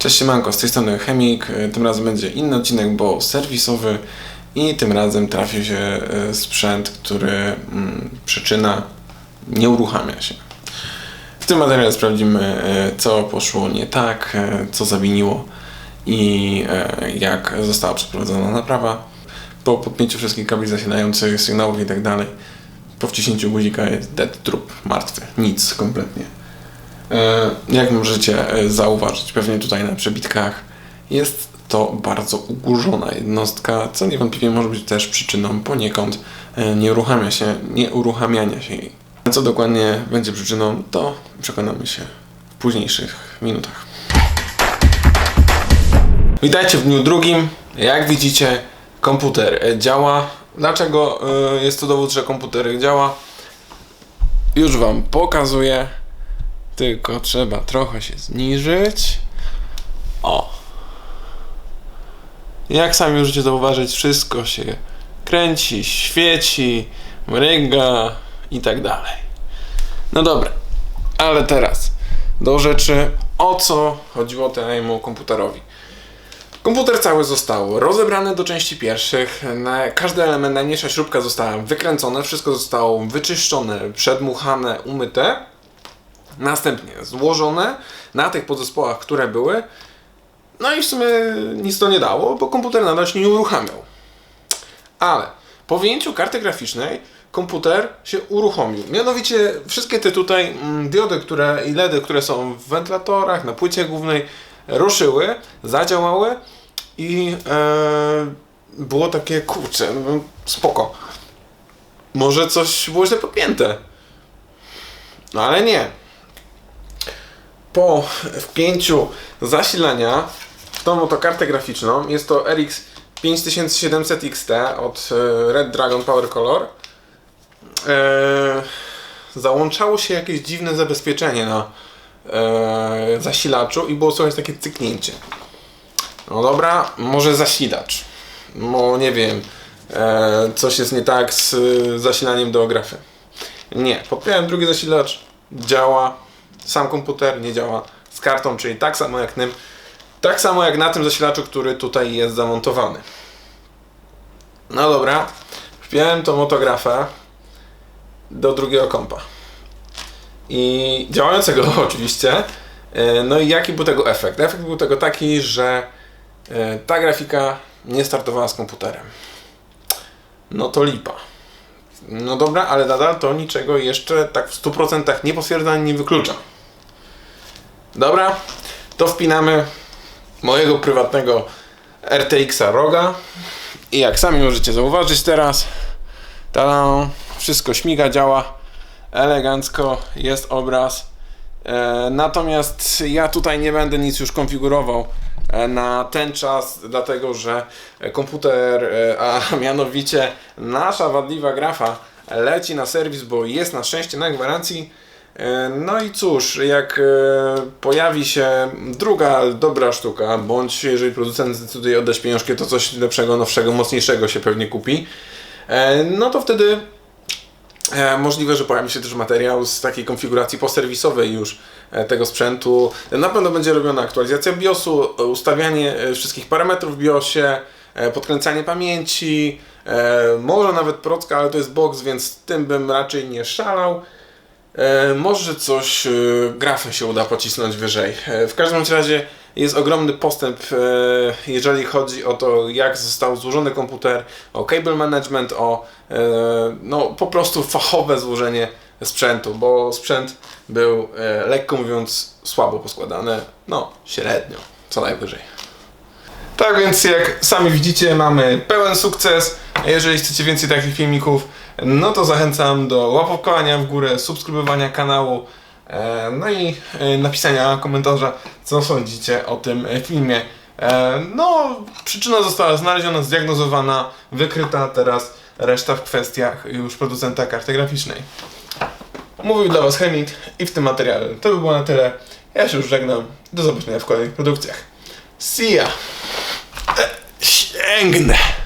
Cześć siemanko, z tej strony Chemik. E, Tym razem będzie inny odcinek, bo serwisowy i tym razem trafił się e, sprzęt, który mm, przyczyna nie uruchamia się. W tym materiale sprawdzimy, e, co poszło nie tak, co zawiniło i jak została przeprowadzona naprawa. Po podpięciu wszystkich kabli zasilających, sygnałów i tak dalej, po wciśnięciu guzika jest dead trup, martwy, nic kompletnie. E, Jak możecie e, zauważyć, pewnie tutaj na przebitkach, jest to bardzo ugurzona jednostka, co niewątpliwie może być też przyczyną poniekąd e, nieuruchamia się, nieuruchamiania się jej. Co dokładnie będzie przyczyną, to przekonamy się w późniejszych minutach. Witajcie w dniu drugim. Jak widzicie, komputer działa. Dlaczego jest to dowód, że komputer działa? Już Wam pokazuję. Tylko trzeba trochę się zniżyć. O. Jak sami możecie zauważyć, wszystko się kręci, świeci, mryga i tak dalej. No dobra, ale teraz do rzeczy, o co chodziło temu komputerowi. Komputer cały został rozebrany do części pierwszych. Na każdy element, najmniejsza śrubka została wykręcona, wszystko zostało wyczyszczone, przedmuchane, umyte. Następnie złożone na tych podzespołach, które były. No i w sumie nic to nie dało, bo komputer nadal się nie uruchamiał. Ale po wyjęciu karty graficznej komputer się uruchomił. Mianowicie wszystkie te tutaj mm, diody które, i LEDy, które są w wentylatorach, na płycie głównej, ruszyły, zadziałały i e, było takie kurczę, no, spoko. Może coś było źle podpięte. No ale nie. Po wpięciu zasilania w tą oto kartę graficzną, jest to RX 5700 XT od e, Red Dragon Power Color, e, załączało się jakieś dziwne zabezpieczenie na e, zasilaczu i było słychać takie cyknięcie. No dobra, może zasilacz. No nie wiem, coś jest nie tak z zasilaniem do grafy. Nie, podpiąłem drugi zasilacz, działa, sam komputer nie działa z kartą, czyli tak samo jak nym, tak samo jak na tym zasilaczu, który tutaj jest zamontowany. No dobra, wpiąłem tą motografę do drugiego kompa. I działającego oczywiście. E, No i jaki był tego efekt? Efekt był tego taki, że e, ta grafika nie startowała z komputerem. No to lipa. No dobra, ale nadal to niczego jeszcze tak w 100% nie potwierdza, nie wyklucza. Dobra, to wpinamy mojego prywatnego RTX-a Roga i jak sami możecie zauważyć teraz, tada, wszystko śmiga, działa elegancko, jest obraz. E, natomiast ja tutaj nie będę nic już konfigurował e, na ten czas, dlatego że komputer, e, a mianowicie nasza wadliwa grafa leci na serwis, bo jest na szczęście na gwarancji. E, No i cóż, jak e, pojawi się druga dobra sztuka, bądź jeżeli producent zdecyduje oddać pieniążki, to coś lepszego, nowszego, mocniejszego się pewnie kupi, e, no to wtedy Możliwe, że pojawi się też materiał z takiej konfiguracji poserwisowej już tego sprzętu. Na pewno będzie robiona aktualizacja BIOSu, ustawianie wszystkich parametrów w BIOSie, podkręcanie pamięci, może nawet procka, ale to jest box, więc tym bym raczej nie szalał. E, może coś, e, grafę się uda pocisnąć wyżej. E, w każdym razie jest ogromny postęp, jeżeli chodzi o to, jak został złożony komputer, o cable management, o no, po prostu fachowe złożenie sprzętu, bo sprzęt był, lekko mówiąc, słabo poskładany, no średnio, co najwyżej. Tak więc jak sami widzicie mamy pełen sukces. Jeżeli chcecie więcej takich filmików, no to zachęcam do łapkowania w górę, subskrybowania kanału, e, no i e, napisania komentarza, co sądzicie o tym e, filmie. No, przyczyna została znaleziona, zdiagnozowana, wykryta, teraz reszta w kwestiach już producenta karty graficznej. Mówił dla Was Chemik i w tym materiale to by było na tyle. Ja się już żegnam. Do zobaczenia w kolejnych produkcjach. See ya! Sięgnę!